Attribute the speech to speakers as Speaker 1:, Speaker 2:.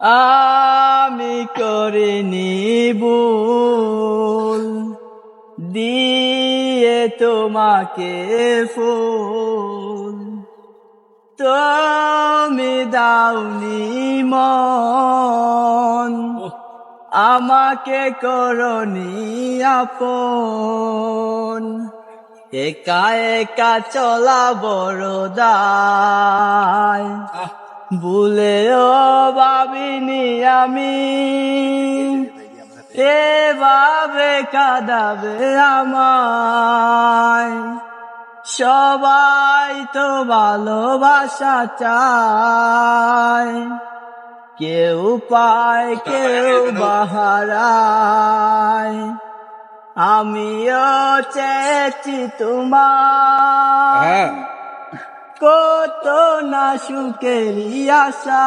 Speaker 1: আমি করিনি ভুল দিয়ে তোমাকে ফুল। তুমি দাওনি মন। আমাকে করনি আপন। একা একা চলা বড় দায় ভুলেও ভাবিনি আমি। এভাবে কাঁদাবে আমায়। সবাই তো ভালোবাসা চায়। কেউ পায় কেউ বাহারায়। আমিও চেয়েছি তোমার কত না সুখেরই আশা